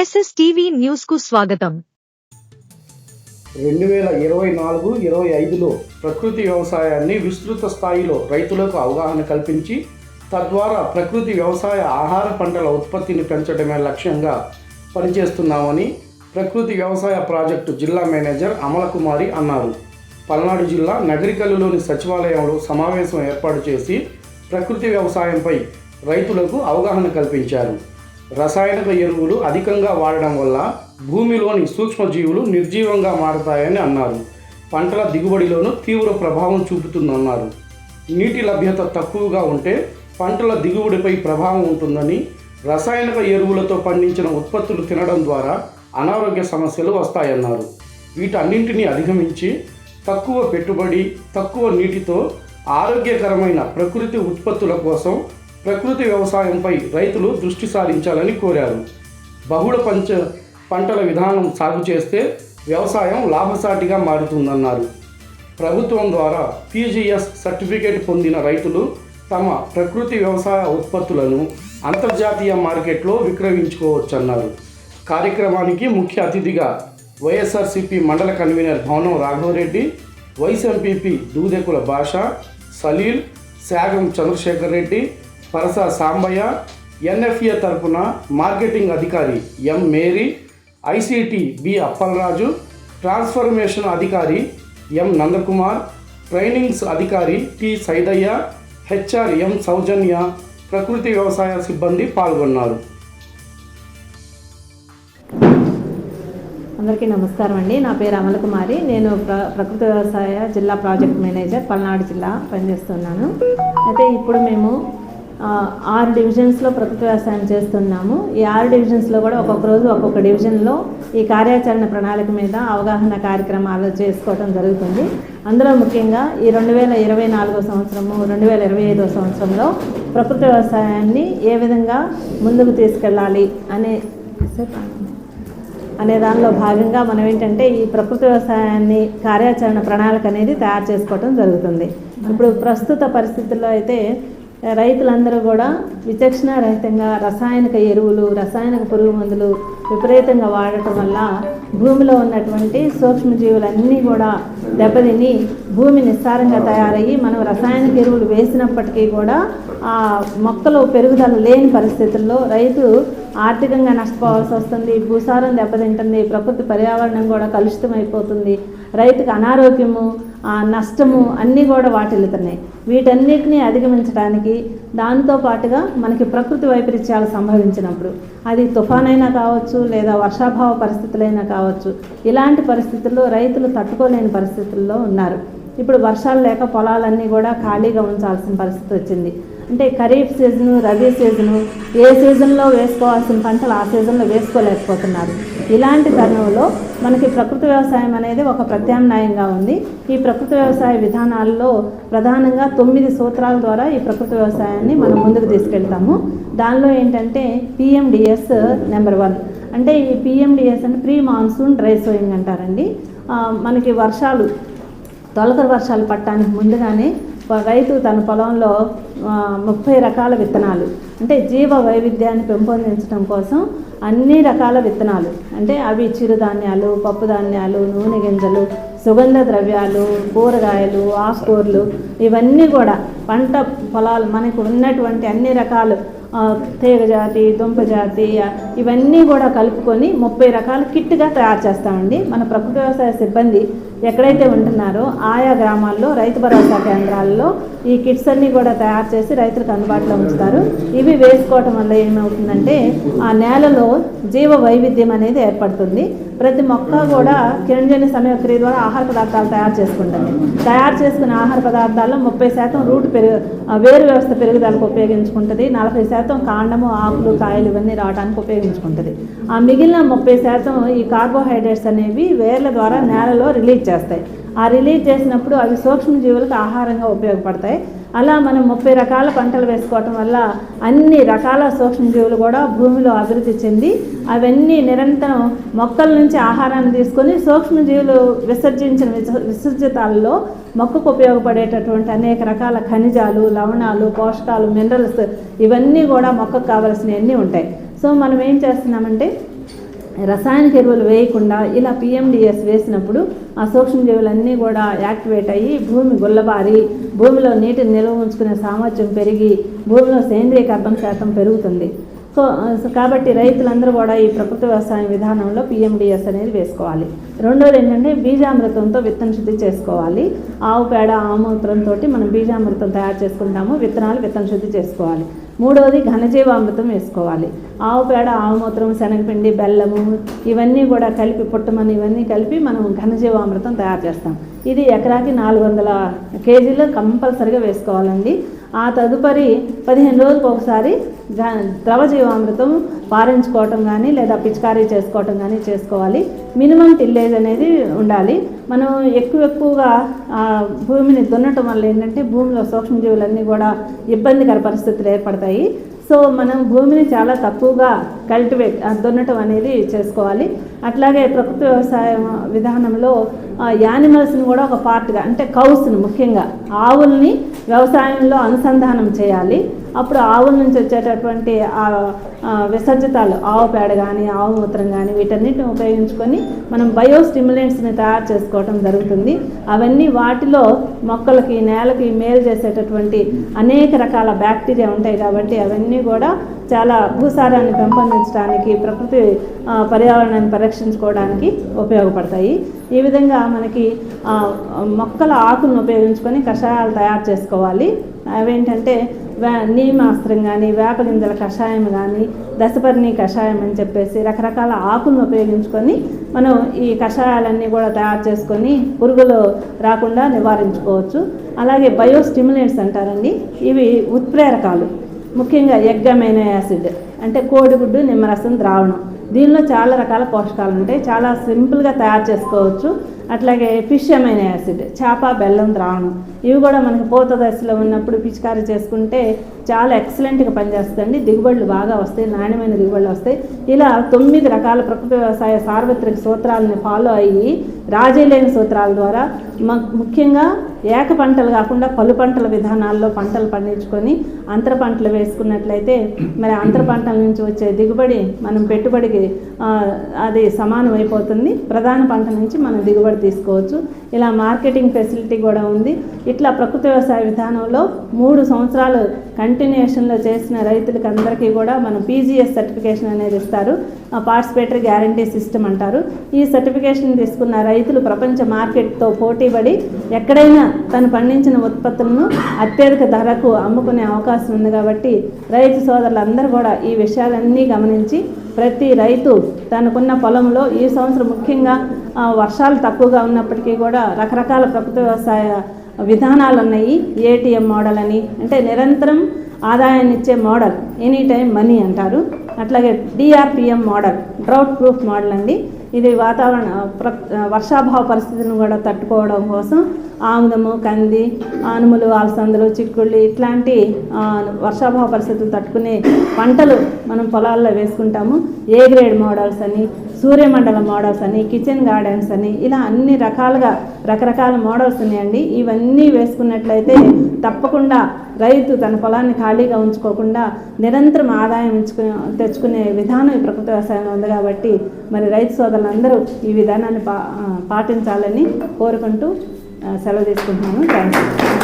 SS TV న్యూస్కు స్వాగతం. రెండు వేల ఇరవై నాలుగు ఇరవై ఐదులో ప్రకృతి వ్యవసాయాన్ని విస్తృత స్థాయిలో రైతులకు అవగాహన కల్పించి తద్వారా ప్రకృతి వ్యవసాయ ఆహార పంటల ఉత్పత్తిని పెంచడమే లక్ష్యంగా పనిచేస్తున్నామని ప్రకృతి వ్యవసాయ ప్రాజెక్టు జిల్లా మేనేజర్ అమలకుమారి అన్నారు. పల్నాడు జిల్లా నగరికల్లులోని సచివాలయంలో సమావేశం ఏర్పాటు చేసి ప్రకృతి వ్యవసాయంపై రైతులకు అవగాహన కల్పించారు. రసాయనిక ఎరువులు అధికంగా వాడడం వల్ల భూమిలోని సూక్ష్మజీవులు నిర్జీవంగా మారతాయని అన్నారు. పంటల దిగుబడిలోనూ తీవ్ర ప్రభావం చూపుతుందన్నారు. నీటి లభ్యత తక్కువగా ఉంటే పంటల దిగుబడిపై ప్రభావం ఉంటుందని రసాయనిక ఎరువులతో పండించిన ఉత్పత్తులు తినడం ద్వారా అనారోగ్య సమస్యలు వస్తాయన్నారు. వీటన్నింటినీ అధిగమించి తక్కువ పెట్టుబడి తక్కువ నీటితో ఆరోగ్యకరమైన ప్రకృతి ఉత్పత్తుల కోసం ప్రకృతి వ్యవసాయంపై రైతులు దృష్టి సారించాలని కోరారు. బహుళ పంచ పంటల విధానం సాగు చేస్తే వ్యవసాయం లాభసాటిగా మారుతుందన్నారు. ప్రభుత్వం ద్వారా పీజీఎస్ సర్టిఫికేట్ పొందిన రైతులు తమ ప్రకృతి వ్యవసాయ ఉత్పత్తులను అంతర్జాతీయ మార్కెట్లో విక్రయించుకోవచ్చన్నారు. కార్యక్రమానికి ముఖ్య అతిథిగా వైఎస్ఆర్సీపీ మండల కన్వీనర్ భవనం Raghava Reddy vice MPP Dudekula Basha Salil Shagam Chandrasekhar Reddy Parasa Sambaiah NFA తరపున మార్కెటింగ్ అధికారి M Mary ICT B Appalaraju transformation అధికారి ఎం నందకుమార్ ట్రైనింగ్స్ అధికారి T Saidaiah HR M Soujanya ప్రకృతి వ్యవసాయ సిబ్బంది పాల్గొన్నారు. అందరికీ నమస్కారం అండి. నా పేరు అమలకుమారి. నేను ప్ర ప్రకృతి వ్యవసాయ జిల్లా ప్రాజెక్ట్ మేనేజర్ పల్నాడు జిల్లా పనిచేస్తున్నాను. అయితే ఇప్పుడు మేము ఆరు డివిజన్స్లో ప్రకృతి వ్యవసాయం చేస్తున్నాము. ఈ ఆరు డివిజన్స్లో కూడా ఒక్కొక్క రోజు ఒక్కొక్క డివిజన్లో ఈ కార్యాచరణ ప్రణాళిక మీద అవగాహన కార్యక్రమాలు చేసుకోవడం జరుగుతుంది. అందులో ముఖ్యంగా ఈ రెండు వేల ఇరవై నాలుగో సంవత్సరము రెండు వేల ఇరవై ఐదో సంవత్సరంలో ప్రకృతి వ్యవసాయాన్ని ఏ విధంగా ముందుకు తీసుకెళ్ళాలి అనే అనే దానిలో భాగంగా మనం ఏంటంటే ఈ ప్రకృతి వ్యవసాయాన్ని కార్యాచరణ ప్రణాళిక అనేది తయారు చేసుకోవడం జరుగుతుంది. ఇప్పుడు ప్రస్తుత పరిస్థితుల్లో అయితే రైతులందరూ కూడా విచక్షణ రహితంగా రసాయనిక ఎరువులు రసాయనిక పురుగు మందులు విపరీతంగా వాడటం వల్ల భూమిలో ఉన్నటువంటి సూక్ష్మజీవులన్నీ కూడా దెబ్బతిని భూమి నిస్సారంగా తయారయ్యి మనం రసాయనిక ఎరువులు వేసినప్పటికీ కూడా ఆ మొక్కలు పెరుగుదల లేని పరిస్థితుల్లో రైతు ఆర్థికంగా నష్టపోవాల్సి వస్తుంది భూసారం దెబ్బతింటుంది ప్రకృతి పర్యావరణం కూడా కలుషితం అయిపోతుంది రైతుకు అనారోగ్యము ఆ నష్టము అన్నీ కూడా వాటిల్లుతున్నాయి. వీటన్నిటిని అధిగమించడానికి దానితో పాటుగా మనకి ప్రకృతి వైపరీత్యాలు సంభవించినప్పుడు అది తుఫానైనా కావచ్చు లేదా వర్షాభావ పరిస్థితులైనా కావచ్చు ఇలాంటి పరిస్థితుల్లో రైతులు తట్టుకోలేని పరిస్థితుల్లో ఉన్నారు. ఇప్పుడు వర్షాలు లేక పొలాలన్నీ కూడా ఖాళీగా ఉంచాల్సిన పరిస్థితి వచ్చింది. అంటే ఖరీఫ్ సీజను రబీ సీజను ఏ సీజన్లో వేసుకోవాల్సిన పంటలు ఆ సీజన్లో వేసుకోలేకపోతున్నారు. ఇలాంటి తరుణంలో మనకి ప్రకృతి వ్యవసాయం అనేది ఒక ప్రత్యామ్నాయంగా ఉంది. ఈ ప్రకృతి వ్యవసాయ విధానాల్లో ప్రధానంగా తొమ్మిది సూత్రాల ద్వారా ఈ ప్రకృతి వ్యవసాయాన్ని మనం ముందుకు తీసుకెళ్తాము. దానిలో ఏంటంటే పిఎండిఎస్ నెంబర్ వన్. అంటే ఈ పిఎండిఎస్ అంటే ప్రీ మాన్సూన్ డ్రై సోయింగ్ అంటారండి. మనకి వర్షాలు తొలకరి వర్షాలు పట్టడానికి ముందుగానే రైతు తన పొలంలో ముప్పై రకాల విత్తనాలు అంటే జీవ వైవిధ్యాన్ని పెంపొందించడం కోసం అన్ని రకాల విత్తనాలు అంటే అవి చిరుధాన్యాలు పప్పుధాన్యాలు నూనె గింజలు సుగంధ ద్రవ్యాలు కూరగాయలు ఆకుకూరలు ఇవన్నీ కూడా పంట పొలాలు మనకు ఉన్నటువంటి అన్ని రకాలు తీగజాతి తీగ జాతి దుంప జాతి ఇవన్నీ కూడా కలుపుకొని ముప్పై రకాల కిట్గా తయారు చేస్తామండి. మన ప్రకృతి వ్యవసాయ సిబ్బంది ఎక్కడైతే ఉంటున్నారో ఆయా గ్రామాల్లో రైతు భరోసా కేంద్రాల్లో ఈ కిట్స్ అన్నీ కూడా తయారు చేసి రైతులకు అందుబాటులో ఉంచుతారు. ఇవి వేసుకోవటం వల్ల ఏమవుతుందంటే ఆ నేలలో జీవ వైవిధ్యం అనేది ఏర్పడుతుంది. ప్రతి మొక్క కూడా కిరణజన్య సమయక్రియ ద్వారా ఆహార పదార్థాలు తయారు చేసుకుంటుంది. తయారు చేసుకున్న ఆహార పదార్థాల్లో ముప్పై శాతం రూట్ పెరుగు వేరు వ్యవస్థ పెరుగుదలకు ఉపయోగించుకుంటుంది. నలభై శాతం కాండము ఆకులు కాయలు ఇవన్నీ రావడానికి ఉపయోగించుకుంటుంది. ఆ మిగిలిన ముప్పై శాతం ఈ కార్బోహైడ్రేట్స్ అనేవి వేర్ల ద్వారా నేలలో రిలీజ్ చేస్తాయి. ఆ రిలీజ్ చేసినప్పుడు అవి సూక్ష్మజీవులకు ఆహారంగా ఉపయోగపడతాయి. అలా మనం ముప్పై రకాల పంటలు వేసుకోవటం వల్ల అన్ని రకాల సూక్ష్మజీవులు కూడా భూమిలో అభివృద్ధి చెంది అవన్నీ నిరంతరం మొక్కల నుంచి ఆహారాన్ని తీసుకొని సూక్ష్మజీవులు విసర్జించిన విస- విసర్జితాలలో మొక్కకు ఉపయోగపడేటటువంటి అనేక రకాల ఖనిజాలు లవణాలు పోషకాలు మినరల్స్ ఇవన్నీ కూడా మొక్కకు కావలసినవన్నీ ఉంటాయి. సో మనం ఏం చేస్తున్నామంటే రసాయనిక ఎరువులు వేయకుండా ఇలా పిఎండిఎస్ వేసినప్పుడు ఆ సూక్ష్మజీవులన్నీ కూడా యాక్టివేట్ అయ్యి భూమి గుల్లబారి భూమిలో నీటిని నిల్వ ఉంచుకునే సామర్థ్యం పెరిగి భూమిలో సేంద్రియ కర్బన శాతం పెరుగుతుంది. సో కాబట్టి రైతులందరూ కూడా ఈ ప్రకృతి వ్యవసాయ విధానంలో పిఎండిఎస్ అనేది వేసుకోవాలి. రెండోది ఏంటంటే బీజామృతంతో విత్తన శుద్ధి చేసుకోవాలి. ఆవు పేడ ఆమూత్రంతో మనం బీజామృతం తయారు చేసుకుంటాము. విత్తనాలు విత్తన శుద్ధి చేసుకోవాలి. మూడవది ఘనజీవామృతం వేసుకోవాలి. ఆవు పేడ ఆవుమూత్రం శనగపిండి బెల్లము ఇవన్నీ కూడా కలిపి పుట్టమని ఇవన్నీ కలిపి మనం ఘనజీవామృతం తయారు చేస్తాం. ఇది ఎకరాకి నాలుగు వందల కేజీలు కంపల్సరిగా వేసుకోవాలండి. ఆ తదుపరి పదిహేను రోజులకు ఒకసారి ద్రవ జీవామృతం పారించుకోవటం కానీ లేదా పిచికారీ చేసుకోవటం కానీ చేసుకోవాలి. మినిమం టిల్లేజ్ అనేది ఉండాలి. మనం ఎక్కువ ఎక్కువగా భూమిని దున్నటం వల్ల ఏంటంటే భూమిలో సూక్ష్మజీవులన్నీ కూడా ఇబ్బందికర పరిస్థితులు ఏర్పడతాయి. సో మనం భూమిని చాలా తక్కువగా కల్టివేట్ దున్నటం అనేది చేసుకోవాలి. అట్లాగే ప్రకృతి వ్యవసాయం విధానంలో యానిమల్స్ని కూడా ఒక పార్ట్గా అంటే కౌస్ని ముఖ్యంగా ఆవుల్ని వ్యవసాయంలో అనుసంధానం చేయాలి. అప్పుడు ఆవుల నుంచి వచ్చేటటువంటి ఆ విసర్జితాలు ఆవు పేడ కానీ ఆవు మూత్రం కానీ వీటన్నిటిని ఉపయోగించుకొని మనం బయో స్టిమ్యులెంట్స్ని తయారు చేసుకోవటం జరుగుతుంది. అవన్నీ వాటిలో మొక్కలకి నేలకి మేలు చేసేటటువంటి అనేక రకాల బ్యాక్టీరియా ఉంటాయి కాబట్టి అవన్నీ కూడా చాలా భూసారాన్ని పెంపొందించడానికి ప్రకృతి పర్యావరణాన్ని పరిరక్షించుకోవడానికి ఉపయోగపడతాయి. ఈ విధంగా మనకి మొక్కల ఆకులను ఉపయోగించుకొని కషాయాలు తయారు చేసుకోవాలి. అవేంటంటే వే నీమాస్త్రం కానీ వేప గింజల కషాయం కానీ దశపర్ణి కషాయం అని చెప్పేసి రకరకాల ఆకులను ఉపయోగించుకొని మనం ఈ కషాయాలన్నీ కూడా తయారు చేసుకొని పురుగులు రాకుండా నివారించుకోవచ్చు. అలాగే బయోస్టిమ్యులేట్స్ అంటారండి. ఇవి ఉత్ప్రేరకాలు. ముఖ్యంగా ఎగ్ అమైనో యాసిడ్ అంటే కోడిగుడ్డు నిమ్మరసం ద్రావణం. దీనిలో చాలా రకాల పోషకాలు ఉంటాయి. చాలా సింపుల్గా తయారు చేసుకోవచ్చు. అట్లాగే ఫిష్ అమైన యాసిడ్ చేప బెల్లం ద్రావణం. ఇవి కూడా మనకి పూత దశలో ఉన్నప్పుడు పిచికారీ చేసుకుంటే చాలా ఎక్సలెంట్గా పనిచేస్తుందండి. దిగుబడులు బాగా వస్తాయి నాణ్యమైన దిగుబడులు వస్తాయి. ఇలా తొమ్మిది రకాల ప్రకృతి వ్యవసాయ సార్వత్రిక సూత్రాలను ఫాలో అయ్యి రాజీలేని సూత్రాల ద్వారా మ- ముఖ్యంగా ఏక పంటలు కాకుండా పలు పంటల విధానాల్లో పంటలు పండించుకొని అంతర పంటలు వేసుకున్నట్లయితే మరి అంతర పంటల నుంచి వచ్చే దిగుబడి మనం పెట్టుబడికి అది సమానం అయిపోతుంది. ప్రధాన పంట నుంచి మనం దిగుబడి తీసుకోవచ్చు. ఇలా మార్కెటింగ్ ఫెసిలిటీ కూడా ఉంది. ఇట్లా ప్రకృతి వ్యవసాయ విధానంలో మూడు సంవత్సరాలు కంటిన్యూషన్లో చేసిన రైతులకి అందరికీ కూడా మనం పీజీఎస్ సర్టిఫికేషన్ అనేది ఇస్తారు. పార్టిసిపేటరీ గ్యారంటీ సిస్టమ్ అంటారు. ఈ సర్టిఫికేషన్ తీసుకున్న రైతులు ప్రపంచ మార్కెట్తో పోటీపడి ఎక్కడైనా తను పండించిన ఉత్పత్తులను అత్యధిక ధరకు అమ్ముకునే అవకాశం ఉంది కాబట్టి రైతు సోదరులందరూ కూడా ఈ విషయాలన్నీ గమనించి ప్రతి రైతు తనకున్న పొలంలో ఈ సంవత్సరం ముఖ్యంగా వర్షాలు తక్కువగా ఉన్నప్పటికీ కూడా రకరకాల ప్రకృతి వ్యవసాయ విధానాలు ఉన్నాయి ఏటీఎం మోడల్ అని. అంటే నిరంతరం ఆదాయాన్ని ఇచ్చే మోడల్ ఎనీ టైం మనీ అంటారు అట్లాగే DRPM model drought proof model అండి. ఇది వాతావరణ ప్ర వర్షాభావ పరిస్థితిని కూడా తట్టుకోవడం కోసం ఆముదము కంది ఆనుములు అలసందలు చిక్కుళ్ళు ఇట్లాంటి వర్షాభావ పరిస్థితులు తట్టుకునే పంటలు మనం పొలాల్లో వేసుకుంటాము. ఏ గ్రేడ్ మోడల్స్ అని సూర్యమండల మోడల్స్ అని కిచెన్ గార్డెన్స్ అని ఇలా అన్ని రకాలుగా రకరకాల మోడల్స్ ఉన్నాయండి. ఇవన్నీ వేసుకున్నట్లయితే తప్పకుండా రైతు తన పొలాన్ని ఖాళీగా ఉంచుకోకుండా నిరంతరం ఆదాయం ఉంచుకునే తెచ్చుకునే విధానం ఈ ప్రకృతి వ్యవసాయంలో ఉంది కాబట్టి మరి రైతు సోదరులందరూ ఈ విధానాన్ని పా పాటించాలని కోరుకుంటూ సెలవు తీసుకుంటున్నాను. Thank you